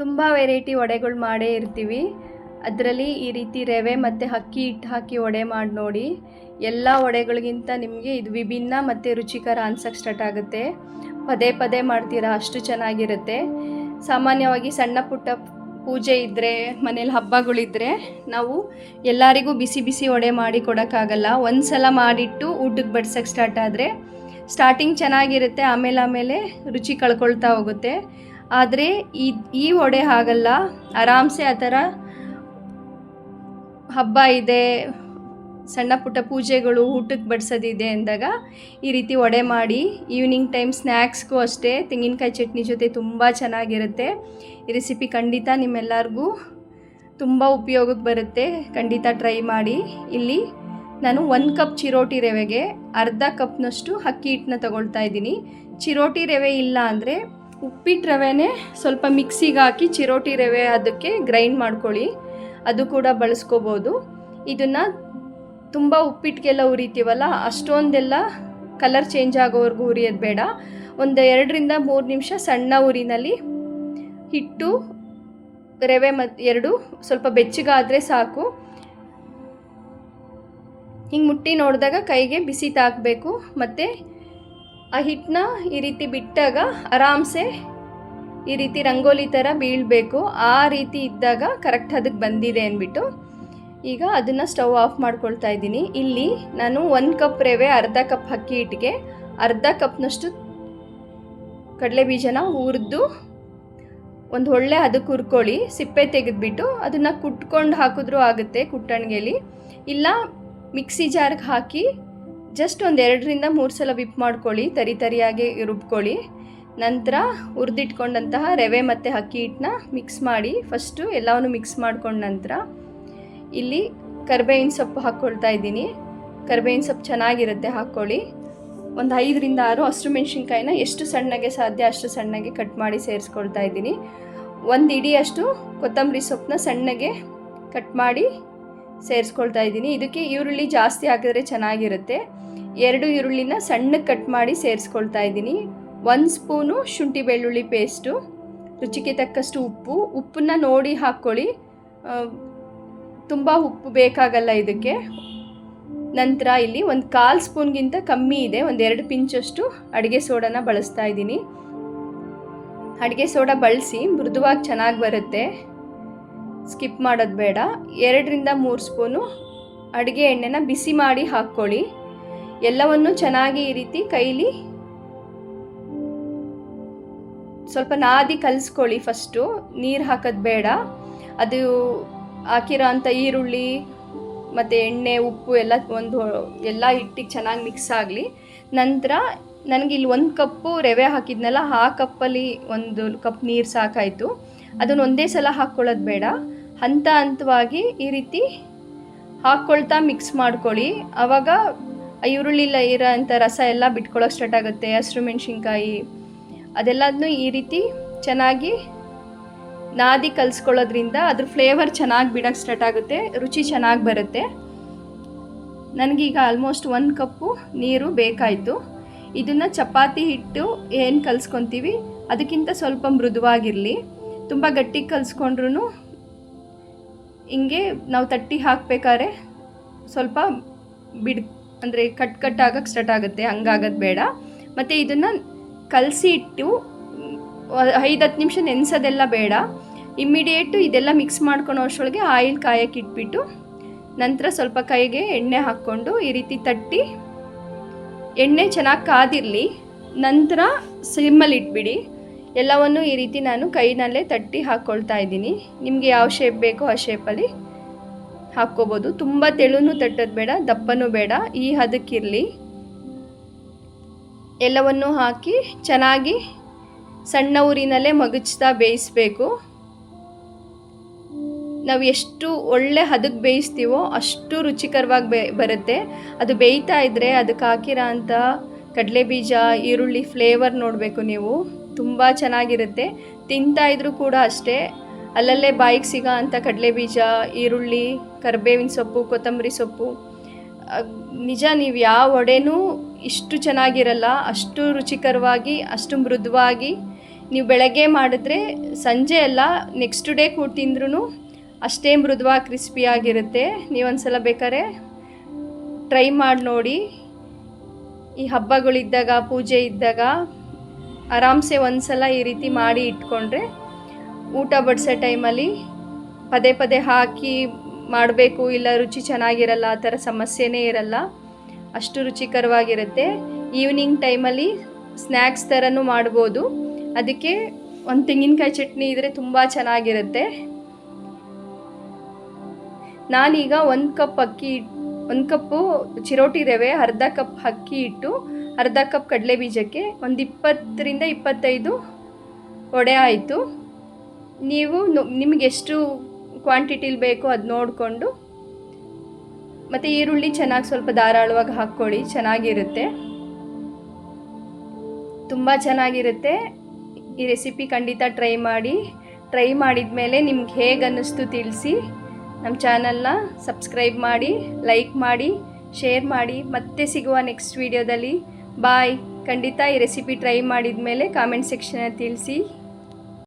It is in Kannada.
ತುಂಬ ವೆರೈಟಿ ವಡೆಗಳು ಮಾಡೇ ಇರ್ತೀವಿ. ಅದರಲ್ಲಿ ಈ ರೀತಿ ರವೆ ಮತ್ತು ಅಕ್ಕಿ ಹಿಟ್ಟು ಹಾಕಿ ವಡೆ ಮಾಡಿ ನೋಡಿ. ಎಲ್ಲ ವಡೆಗಳಿಗಿಂತ ನಿಮಗೆ ಇದು ವಿಭಿನ್ನ ಮತ್ತು ರುಚಿಕರ ಅನ್ಸಕ್ಕೆ ಸ್ಟಾರ್ಟ್ ಆಗುತ್ತೆ. ಪದೇ ಪದೇ ಮಾಡ್ತೀರಾ ಅಷ್ಟು ಚೆನ್ನಾಗಿರುತ್ತೆ. ಸಾಮಾನ್ಯವಾಗಿ ಸಣ್ಣ ಪುಟ್ಟ ಪೂಜೆ ಇದ್ದರೆ ಮನೇಲಿ ಹಬ್ಬಗಳಿದ್ದರೆ ನಾವು ಎಲ್ಲರಿಗೂ ಬಿಸಿ ಬಿಸಿ ವಡೆ ಮಾಡಿ ಕೊಡೋಕ್ಕಾಗಲ್ಲ. ಒಂದು ಸಲ ಮಾಡಿಟ್ಟು ಊಟಕ್ಕೆ ಬಡ್ಸೋಕ್ಕೆ ಸ್ಟಾರ್ಟ್ ಆದರೆ ಸ್ಟಾರ್ಟಿಂಗ್ ಚೆನ್ನಾಗಿರುತ್ತೆ, ಆಮೇಲೆ ಆಮೇಲೆ ರುಚಿ ಕಳ್ಕೊಳ್ತಾ ಹೋಗುತ್ತೆ. ಆದರೆ ಈ ಈ ವಡೆ ಹಾಗಲ್ಲ. ಆರಾಮ್ಸೆ ಆ ಥರ ಹಬ್ಬ ಇದೆ, ಸಣ್ಣ ಪುಟ್ಟ ಪೂಜೆಗಳು ಊಟಕ್ಕೆ ಬಡಿಸೋದಿದೆ ಅಂದಾಗ ಈ ರೀತಿ ವಡೆ ಮಾಡಿ ಈವ್ನಿಂಗ್ ಟೈಮ್ ಸ್ನ್ಯಾಕ್ಸ್ಗೂ ಅಷ್ಟೇ, ತೆಂಗಿನಕಾಯಿ ಚಟ್ನಿ ಜೊತೆ ತುಂಬ ಚೆನ್ನಾಗಿರುತ್ತೆ. ಈ ರೆಸಿಪಿ ಖಂಡಿತ ನಿಮ್ಮೆಲ್ಲರಿಗೂ ತುಂಬ ಉಪಯೋಗಕ್ಕೆ ಬರುತ್ತೆ. ಖಂಡಿತ ಟ್ರೈ ಮಾಡಿ. ಇಲ್ಲಿ ನಾನು ಒಂದು ಕಪ್ ಚಿರೋಟಿ ರವೆಗೆ ಅರ್ಧ ಕಪ್ನಷ್ಟು ಅಕ್ಕಿ ಹಿಟ್ಟನ್ನ ತಗೊಳ್ತಾ ಇದ್ದೀನಿ. ಚಿರೋಟಿ ರವೆ ಇಲ್ಲ ಅಂದರೆ ಉಪ್ಪಿಟ್ಟು ರವೆನೇ ಸ್ವಲ್ಪ ಮಿಕ್ಸಿಗೆ ಹಾಕಿ ಚಿರೋಟಿ ರವೆ ಅದಕ್ಕೆ ಗ್ರೈಂಡ್ ಮಾಡ್ಕೊಳ್ಳಿ. ಅದು ಕೂಡ ಬಳಸ್ಕೋಬೋದು. ಇದನ್ನು ತುಂಬ ಉಪ್ಪಿಟ್ಟಿಗೆಲ್ಲ ಉರಿತೀವಲ್ಲ, ಅಷ್ಟೊಂದೆಲ್ಲ ಕಲರ್ ಚೇಂಜ್ ಆಗೋವರೆಗೂ ಉರಿಯೋದು ಬೇಡ. ಒಂದು ಎರಡರಿಂದ ಮೂರು ನಿಮಿಷ ಸಣ್ಣ ಉರಿನಲ್ಲಿ ಹಿಟ್ಟು, ರವೆ ಮತ್ತು ಎರಡು ಸ್ವಲ್ಪ ಬೆಚ್ಚಗಾದರೆ ಸಾಕು. ಹಿಂಗೆ ಮುಟ್ಟಿ ನೋಡಿದಾಗ ಕೈಗೆ ಬಿಸಿ ತಾಕಬೇಕು, ಮತ್ತು ಆ ಹಿಟ್ಟನ್ನ ಈ ರೀತಿ ಬಿಟ್ಟಾಗ ಆರಾಮ್ಸೆ ಈ ರೀತಿ ರಂಗೋಲಿ ಥರ ಬೀಳಬೇಕು. ಆ ರೀತಿ ಇದ್ದಾಗ ಕರೆಕ್ಟ್ ಅದಕ್ಕೆ ಬಂದಿದೆ ಅಂದ್ಬಿಟ್ಟು ಈಗ ಅದನ್ನು ಸ್ಟವ್ ಆಫ್ ಮಾಡ್ಕೊಳ್ತಾ ಇದ್ದೀನಿ. ಇಲ್ಲಿ ನಾನು ಒಂದು ಕಪ್ ರವೆ, ಅರ್ಧ ಕಪ್ ಅಕ್ಕಿ ಹಿಟ್ಟಿಗೆ, ಅರ್ಧ ಕಪ್ನಷ್ಟು ಕಡಲೆ ಬೀಜನ ಹುರಿದು ಒಂದು ಒಳ್ಳೆ ಅದಕ್ಕೆ ಹುರ್ಕೊಳ್ಳಿ. ಸಿಪ್ಪೆ ತೆಗೆದುಬಿಟ್ಟು ಅದನ್ನು ಕುಟ್ಕೊಂಡು ಹಾಕಿದ್ರೂ ಆಗುತ್ತೆ ಕುಟ್ಟಣಿಗೆಲಿ ಇಲ್ಲ ಮಿಕ್ಸಿ ಜಾರ್ಗೆ ಹಾಕಿ ಜಸ್ಟ್ ಒಂದು ಎರಡರಿಂದ ಮೂರು ಸಲ ವಿಪ್ ಮಾಡ್ಕೊಳ್ಳಿ, ತರಿ ತರಿಯಾಗಿ ರುಬ್ಕೊಳ್ಳಿ. ನಂತರ ಹುರಿದಿಟ್ಕೊಂಡಂತಹ ರವೆ ಮತ್ತು ಅಕ್ಕಿ ಹಿಟ್ಟನ್ನ ಮಿಕ್ಸ್ ಮಾಡಿ ಫಸ್ಟು ಎಲ್ಲವನ್ನು ಮಿಕ್ಸ್ ಮಾಡ್ಕೊಂಡ ನಂತರ ಇಲ್ಲಿ ಕರ್ಬೇವಿನ ಸೊಪ್ಪು ಹಾಕ್ಕೊಳ್ತಾ ಇದ್ದೀನಿ. ಕರ್ಬೇವಿನ ಸೊಪ್ಪು ಚೆನ್ನಾಗಿರುತ್ತೆ, ಹಾಕ್ಕೊಳ್ಳಿ. ಒಂದು ಐದರಿಂದ ಆರು ಹಸಿರು ಮೆಣಸಿನ್ಕಾಯಿನ ಎಷ್ಟು ಸಣ್ಣಗೆ ಸಾಧ್ಯ ಅಷ್ಟು ಸಣ್ಣಗೆ ಕಟ್ ಮಾಡಿ ಸೇರಿಸ್ಕೊಳ್ತಾ ಇದ್ದೀನಿ. ಒಂದು ಇಡಿಯಷ್ಟು ಕೊತ್ತಂಬರಿ ಸೊಪ್ಪನ್ನ ಸಣ್ಣಗೆ ಕಟ್ ಮಾಡಿ ಸೇರಿಸ್ಕೊಳ್ತಾ ಇದ್ದೀನಿ. ಇದಕ್ಕೆ ಈರುಳ್ಳಿ ಜಾಸ್ತಿ ಹಾಕಿದ್ರೆ ಚೆನ್ನಾಗಿರುತ್ತೆ. ಎರಡು ಈರುಳ್ಳಿನ ಸಣ್ಣ ಕಟ್ ಮಾಡಿ ಸೇರಿಸ್ಕೊಳ್ತಾ ಇದ್ದೀನಿ. ಒಂದು ಸ್ಪೂನು ಶುಂಠಿ ಬೆಳ್ಳುಳ್ಳಿ ಪೇಸ್ಟು ರುಚಿಗೆ ತಕ್ಕಷ್ಟು ಉಪ್ಪು. ಉಪ್ಪನ್ನ ನೋಡಿ ಹಾಕ್ಕೊಳ್ಳಿ. ತುಂಬ ಉಪ್ಪು ಬೇಕಾಗಲ್ಲ ಇದಕ್ಕೆ. ನಂತರ ಇಲ್ಲಿ ಒಂದು ಕಾಲು ಸ್ಪೂನ್ಗಿಂತ ಕಮ್ಮಿ ಇದೆ. ಒಂದು ಎರಡು ಪಿಂಚಷ್ಟು ಅಡುಗೆ ಸೋಡಾನ ಬಳಸ್ತಾ ಇದ್ದೀನಿ. ಅಡುಗೆ ಸೋಡಾ ಬಳಸಿ ಮೃದುವಾಗಿ ಚೆನ್ನಾಗಿ ಬರುತ್ತೆ. ಸ್ಕಿಪ್ ಮಾಡೋದು ಬೇಡ. ಎರಡರಿಂದ ಮೂರು ಸ್ಪೂನು ಅಡುಗೆ ಎಣ್ಣೆನ ಬಿಸಿ ಮಾಡಿ ಹಾಕ್ಕೊಳ್ಳಿ. ಎಲ್ಲವನ್ನು ಚೆನ್ನಾಗಿ ಈ ರೀತಿ ಕೈಲಿ ಸ್ವಲ್ಪ ನಾದಿ ಕಲಿಸ್ಕೊಳ್ಳಿ ಫಸ್ಟು. ನೀರು ಹಾಕೋದು ಬೇಡ. ಅದು ಹಾಕಿರೋ ಅಂಥ ಈರುಳ್ಳಿ, ಮತ್ತು ಎಣ್ಣೆ, ಉಪ್ಪು ಎಲ್ಲ ಒಂದು ಎಲ್ಲ ಹಿಟ್ಟಿಗೆ ಚೆನ್ನಾಗಿ ಮಿಕ್ಸ್ ಆಗಲಿ. ನಂತರ ನನಗೆ ಇಲ್ಲಿ ಒಂದು ಕಪ್ಪು ರವೆ ಹಾಕಿದ್ನಲ್ಲ, ಆ ಕಪ್ಪಲ್ಲಿ ಒಂದು ಕಪ್ ನೀರು ಸಾಕಾಯಿತು. ಅದನ್ನು ಒಂದೇ ಸಲ ಹಾಕ್ಕೊಳ್ಳೋದು ಬೇಡ. ಹಂತ ಹಂತವಾಗಿ ಈ ರೀತಿ ಹಾಕ್ಕೊಳ್ತಾ ಮಿಕ್ಸ್ ಮಾಡ್ಕೊಳ್ಳಿ. ಆವಾಗ ಆ ಈರುಳ್ಳಿಲ್ಲ ಇರೋ ಅಂಥ ರಸ ಎಲ್ಲ ಬಿಟ್ಕೊಳ್ಳೋಕೆ ಸ್ಟಾರ್ಟ್ ಆಗುತ್ತೆ. ಹಸಿರು ಮೆಣಸಿನ್ಕಾಯಿ ಅದೆಲ್ಲದನ್ನೂ ಈ ರೀತಿ ಚೆನ್ನಾಗಿ ನಾದಿ ಕಲಿಸ್ಕೊಳ್ಳೋದ್ರಿಂದ ಅದ್ರ ಫ್ಲೇವರ್ ಚೆನ್ನಾಗಿ ಬಿಡೋಕೆ ಸ್ಟಾರ್ಟ್ ಆಗುತ್ತೆ, ರುಚಿ ಚೆನ್ನಾಗಿ ಬರುತ್ತೆ. ನನಗೀಗ ಆಲ್ಮೋಸ್ಟ್ ಒಂದು ಕಪ್ಪು ನೀರು ಬೇಕಾಯಿತು. ಇದನ್ನು ಚಪಾತಿ ಹಿಟ್ಟು ಏನು ಕಲಿಸ್ಕೊತೀವಿ, ಅದಕ್ಕಿಂತ ಸ್ವಲ್ಪ ಮೃದುವಾಗಿರಲಿ. ತುಂಬ ಗಟ್ಟಿ ಕಲಿಸ್ಕೊಂಡ್ರೂ ಹಿಂಗೆ ನಾವು ತಟ್ಟಿ ಹಾಕಬೇಕಾದ್ರೆ ಸ್ವಲ್ಪ ಬಿಡ್ ಅಂದರೆ ಕಟ್ ಕಟ್ ಆಗೋಕ್ಕೆ ಸ್ಟಾರ್ಟ್ ಆಗುತ್ತೆ, ಹಂಗಾಗೋದು ಬೇಡ. ಮತ್ತು ಇದನ್ನು ಕಲಸಿ ಇಟ್ಟು ಐದು ಹತ್ತು ನಿಮಿಷ ನೆನೆಸೋದೆಲ್ಲ ಬೇಡ. ಇಮ್ಮಿಡಿಯೇಟು ಇದೆಲ್ಲ ಮಿಕ್ಸ್ ಮಾಡ್ಕೊಳೋ ಅಷ್ಟೊಳಗೆ ಆಯಿಲ್ ಕಾಯಕ್ಕೆ ಇಟ್ಬಿಟ್ಟು, ನಂತರ ಸ್ವಲ್ಪ ಕೈಗೆ ಎಣ್ಣೆ ಹಾಕ್ಕೊಂಡು ಈ ರೀತಿ ತಟ್ಟಿ, ಎಣ್ಣೆ ಚೆನ್ನಾಗಿ ಕಾದಿರಲಿ, ನಂತರ ಸಿಮ್ಮಲ್ಲಿ ಇಟ್ಬಿಡಿ. ಎಲ್ಲವನ್ನು ಈ ರೀತಿ ನಾನು ಕೈನಲ್ಲೇ ತಟ್ಟಿ ಹಾಕ್ಕೊಳ್ತಾ ಇದ್ದೀನಿ. ನಿಮಗೆ ಯಾವ ಶೇಪ್ ಬೇಕೋ ಆ ಶೇಪಲ್ಲಿ ಹಾಕ್ಕೋಬೋದು. ತುಂಬ ತೆಳುನೂ ತಟ್ಟೋದು ಬೇಡ, ದಪ್ಪನೂ ಬೇಡ. ಈ ಹದಕ್ಕಿರಲಿ ಎಲ್ಲವನ್ನು ಹಾಕಿ ಚೆನ್ನಾಗಿ ಸಣ್ಣ ಊರಿನಲ್ಲೇ ಮಗುಚ್ತಾ ಬೇಯಿಸಬೇಕು. ನಾವು ಎಷ್ಟು ಒಳ್ಳೆ ಹದಕ್ಕೆ ಬೇಯಿಸ್ತೀವೋ ಅಷ್ಟು ರುಚಿಕರವಾಗಿ ಬೇ, ಬರುತ್ತೆ. ಅದು ಬೇಯ್ತಾ ಇದ್ದರೆ ಅದಕ್ಕೆ ಹಾಕಿರೋ ಅಂಥ ಕಡಲೆ ಬೀಜ ಈರುಳ್ಳಿ ಫ್ಲೇವರ್ ನೋಡಬೇಕು ನೀವು. ತುಂಬ ಚೆನ್ನಾಗಿರುತ್ತೆ. ತಿಂತಾ ಇದ್ರೂ ಕೂಡ ಅಷ್ಟೇ. ಅಲ್ಲಲ್ಲೇ ಬಾಯಿಗೆ ಸಿಗೋ ಅಂಥ ಕಡಲೆ ಬೀಜ, ಈರುಳ್ಳಿ, ಕರಿಬೇವಿನ ಸೊಪ್ಪು, ಕೊತ್ತಂಬರಿ ಸೊಪ್ಪು ನಿಜ ನೀವು ಯಾವ ಒಡೆನೂ ಇಷ್ಟು ಚೆನ್ನಾಗಿರಲ್ಲ, ಅಷ್ಟು ರುಚಿಕರವಾಗಿ, ಅಷ್ಟು ಮೃದುವಾಗಿ ನೀವು ಬೆಳಗ್ಗೆ ಮಾಡಿದ್ರೆ ಸಂಜೆ ಎಲ್ಲ ನೆಕ್ಸ್ಟ್ ಡೇ ಕೂಡ ತಿಂದ್ರೂ ಅಷ್ಟೇ ಮೃದುವಾಗಿ ಕ್ರಿಸ್ಪಿಯಾಗಿರುತ್ತೆ ನೀವೊಂದ್ಸಲ ಬೇಕಾದ್ರೆ ಟ್ರೈ ಮಾಡಿ ನೋಡಿ. ಈ ಹಬ್ಬಗಳಿದ್ದಾಗ, ಪೂಜೆ ಇದ್ದಾಗ ಆರಾಮ್ಸೆ ಒಂದ್ಸಲ ಈ ರೀತಿ ಮಾಡಿ ಇಟ್ಕೊಂಡ್ರೆ ಊಟ ಬಡಿಸೋ ಟೈಮಲ್ಲಿ ಪದೇ ಪದೇ ಹಾಕಿ ಮಾಡಬೇಕು ಇಲ್ಲ ರುಚಿ ಚೆನ್ನಾಗಿರಲ್ಲ, ಆ ಥರ ಸಮಸ್ಯೆನೇ ಇರಲ್ಲ. ಅಷ್ಟು ರುಚಿಕರವಾಗಿರುತ್ತೆ. ಈವ್ನಿಂಗ್ ಟೈಮಲ್ಲಿ ಸ್ನ್ಯಾಕ್ಸ್ ಥರನೂ ಮಾಡ್ಬೋದು. ಅದಕ್ಕೆ ಒಂದು ತೆಂಗಿನಕಾಯಿ ಚಟ್ನಿ ಇದ್ದರೆ ತುಂಬ ಚೆನ್ನಾಗಿರುತ್ತೆ. ನಾನೀಗ ಒಂದು ಕಪ್ ಅಕ್ಕಿ ಒಂದು ಕಪ್ಪು ಚಿರೋಟಿ ರವೆ, ಅರ್ಧ ಕಪ್ ಅಕ್ಕಿ ಇಟ್ಟು, ಅರ್ಧ ಕಪ್ ಕಡಲೆ ಬೀಜಕ್ಕೆ ಒಂದು ಇಪ್ಪತ್ತರಿಂದ ಇಪ್ಪತ್ತೈದು ವಡೆ ಆಯಿತು. ನೀವು ನಿಮಗೆ ಎಷ್ಟು ಕ್ವಾಂಟಿಟಿಲಿ ಬೇಕೋ ಅದು ನೋಡಿಕೊಂಡು, ಮತ್ತು ಈರುಳ್ಳಿ ಚೆನ್ನಾಗಿ ಸ್ವಲ್ಪ ಧಾರಾಳವಾಗಿ ಹಾಕ್ಕೊಳ್ಳಿ, ಚೆನ್ನಾಗಿರುತ್ತೆ. ತುಂಬ ಚೆನ್ನಾಗಿರುತ್ತೆ. ಈ ರೆಸಿಪಿ ಖಂಡಿತ ಟ್ರೈ ಮಾಡಿ ಟ್ರೈ ಮಾಡಿದ ಮೇಲೆ ನಿಮ್ಗೆ ಹೇಗೆ ಅನ್ನಿಸ್ತು ತಿಳಿಸಿ ನಮ್ಮ ಚಾನಲ್ನ ಸಬ್ಸ್ಕ್ರೈಬ್ ಮಾಡಿ ಲೈಕ್ ಮಾಡಿ ಶೇರ್ ಮಾಡಿ, ಮತ್ತೆ ಸಿಗುವ ನೆಕ್ಸ್ಟ್ ವೀಡಿಯೋದಲ್ಲಿ ಬಾಯ್ ಖಂಡಿತ ಈ ರೆಸಿಪಿ ಟ್ರೈ ಮಾಡಿದ ಮೇಲೆ ಕಾಮೆಂಟ್ ಸೆಕ್ಷನಲ್ಲಿ ತಿಳಿಸಿ.